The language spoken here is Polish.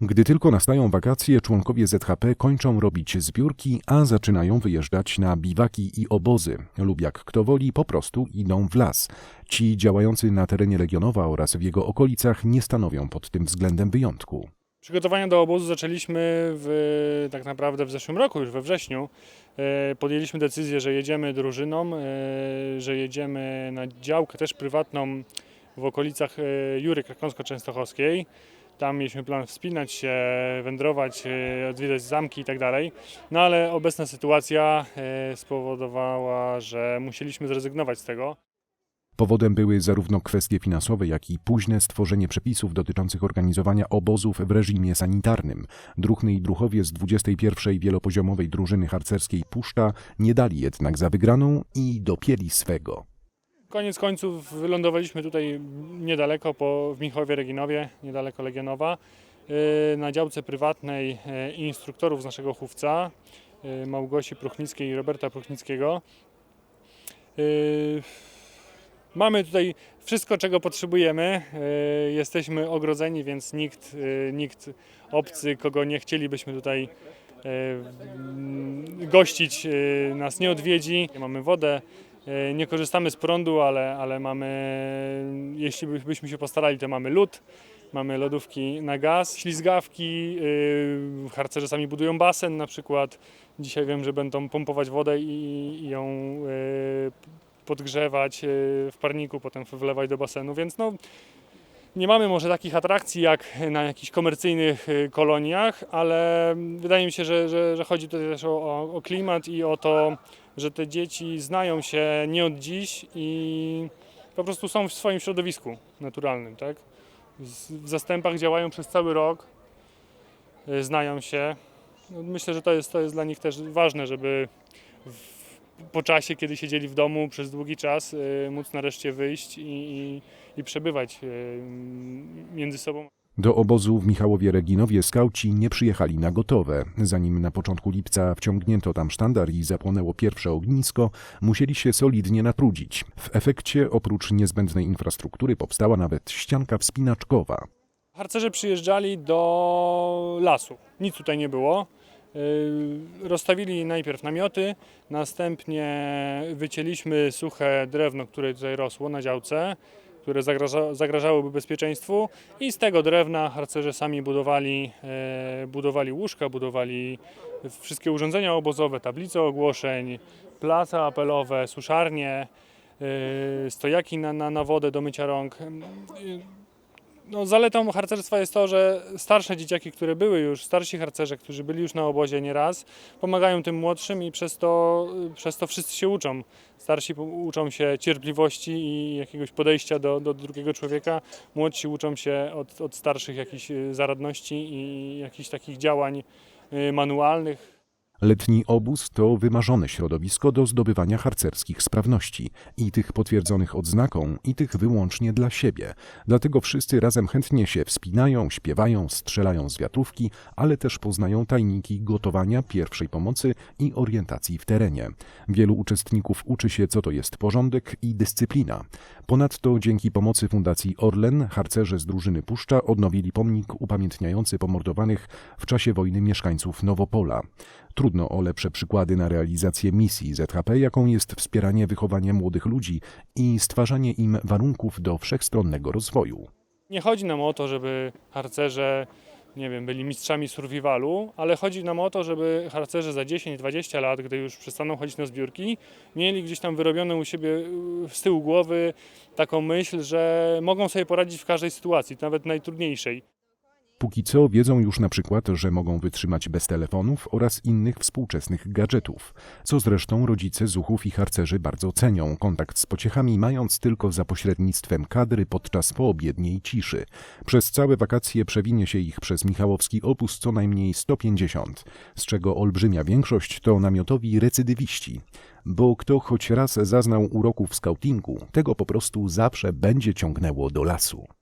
Gdy tylko nastają wakacje, członkowie ZHP kończą robić zbiórki, a zaczynają wyjeżdżać na biwaki i obozy, lub jak kto woli, po prostu idą w las. Ci działający na terenie Legionowa oraz w jego okolicach nie stanowią pod tym względem wyjątku. Przygotowania do obozu zaczęliśmy w, tak naprawdę w zeszłym roku, już we wrześniu. E, Podjęliśmy decyzję, że jedziemy drużyną, e, że jedziemy na działkę też prywatną w okolicach e, Jury Krakowsko-Częstochowskiej. Tam mieliśmy plan wspinać się, wędrować, e, odwiedzać zamki i tak. No ale obecna sytuacja e, spowodowała, że musieliśmy zrezygnować z tego. Powodem były zarówno kwestie finansowe, jak i późne stworzenie przepisów dotyczących organizowania obozów w reżimie sanitarnym. Druhny i druhowie z 21. wielopoziomowej drużyny harcerskiej Puszta nie dali jednak za wygraną i dopięli swego. Koniec końców wylądowaliśmy tutaj niedaleko po, w Michowie Reginowie, niedaleko Legionowa, yy, na działce prywatnej yy, instruktorów z naszego chówca, yy, Małgosi Pruchnickiej i Roberta Pruchnickiego. Mamy tutaj wszystko, czego potrzebujemy. Jesteśmy ogrodzeni, więc nikt, nikt obcy, kogo nie chcielibyśmy tutaj gościć, nas nie odwiedzi. Mamy wodę, Nie korzystamy z prądu, ale, ale mamy, jeśli by- byśmy się postarali, to mamy lód, mamy lodówki na gaz, ślizgawki, yy, harcerze sami budują basen na przykład. Dzisiaj wiem, że będą pompować wodę i, i ją yy, podgrzewać yy, w parniku, potem wlewać do basenu, więc no, nie mamy może takich atrakcji jak na jakichś komercyjnych koloniach, ale wydaje mi się, że, że, że chodzi tutaj też o, o klimat i o to, że te dzieci znają się nie od dziś i po prostu są w swoim środowisku naturalnym, tak? W zastępach działają przez cały rok, y, znają się. No, Myślę, że to jest, to jest dla nich też ważne, żeby w, po czasie, kiedy siedzieli w domu przez długi czas, y, móc nareszcie wyjść i, i, i przebywać y, między sobą. Do obozu w Michałowie Reginowie skauci nie przyjechali na gotowe. Zanim na początku lipca wciągnięto tam sztandar i zapłonęło pierwsze ognisko, musieli się solidnie natrudzić. W efekcie oprócz niezbędnej infrastruktury powstała nawet ścianka wspinaczkowa. Harcerze przyjeżdżali do lasu. Nic tutaj nie było. Yy, Rozstawili najpierw namioty, następnie wycięliśmy suche drewno, które tutaj rosło na działce, które zagraża, zagrażałoby bezpieczeństwu i z tego drewna harcerze sami budowali, e, budowali łóżka, budowali wszystkie urządzenia obozowe, tablice ogłoszeń, place apelowe, suszarnie, e, stojaki na, na, na wodę do mycia rąk. Yy, no, zaletą harcerstwa jest to, że starsze dzieciaki, które były już, starsi harcerze, którzy byli już na obozie nieraz, pomagają tym młodszym i przez to, przez to wszyscy się uczą. Starsi uczą się cierpliwości i jakiegoś podejścia do, do drugiego człowieka, młodsi uczą się od, od starszych jakichś y, zaradności i jakichś takich działań y, manualnych. Letni obóz to wymarzone środowisko do zdobywania harcerskich sprawności i tych potwierdzonych odznaką, i tych wyłącznie dla siebie. Dlatego wszyscy razem chętnie się wspinają, śpiewają, strzelają z wiatrówki, ale też poznają tajniki gotowania pierwszej pomocy i orientacji w terenie. Wielu uczestników uczy się, co to jest porządek i dyscyplina. Ponadto dzięki pomocy Fundacji Orlen harcerze z drużyny Puszcza odnowili pomnik upamiętniający pomordowanych w czasie wojny mieszkańców Nowopola. Trudno o lepsze przykłady na realizację misji ZHP, jaką jest wspieranie wychowania młodych ludzi i stwarzanie im warunków do wszechstronnego rozwoju. Nie chodzi nam o to, żeby harcerze, nie wiem, byli mistrzami survivalu, ale chodzi nam o to, żeby harcerze za 10-20 lat, gdy już przestaną chodzić na zbiórki, mieli gdzieś tam wyrobioną u siebie y, z tyłu głowy taką myśl, że mogą sobie poradzić w każdej sytuacji, nawet najtrudniejszej. Póki co wiedzą już na przykład, że mogą wytrzymać bez telefonów oraz innych współczesnych gadżetów, co zresztą rodzice zuchów i harcerzy bardzo cenią, kontakt z pociechami mając tylko za pośrednictwem kadry podczas poobiedniej ciszy. Przez całe wakacje przewinie się ich przez Michałowski opus co najmniej 150, z czego olbrzymia większość to namiotowi recydywiści. Bo kto choć raz zaznał uroku w skautingu, tego po prostu zawsze będzie ciągnęło do lasu.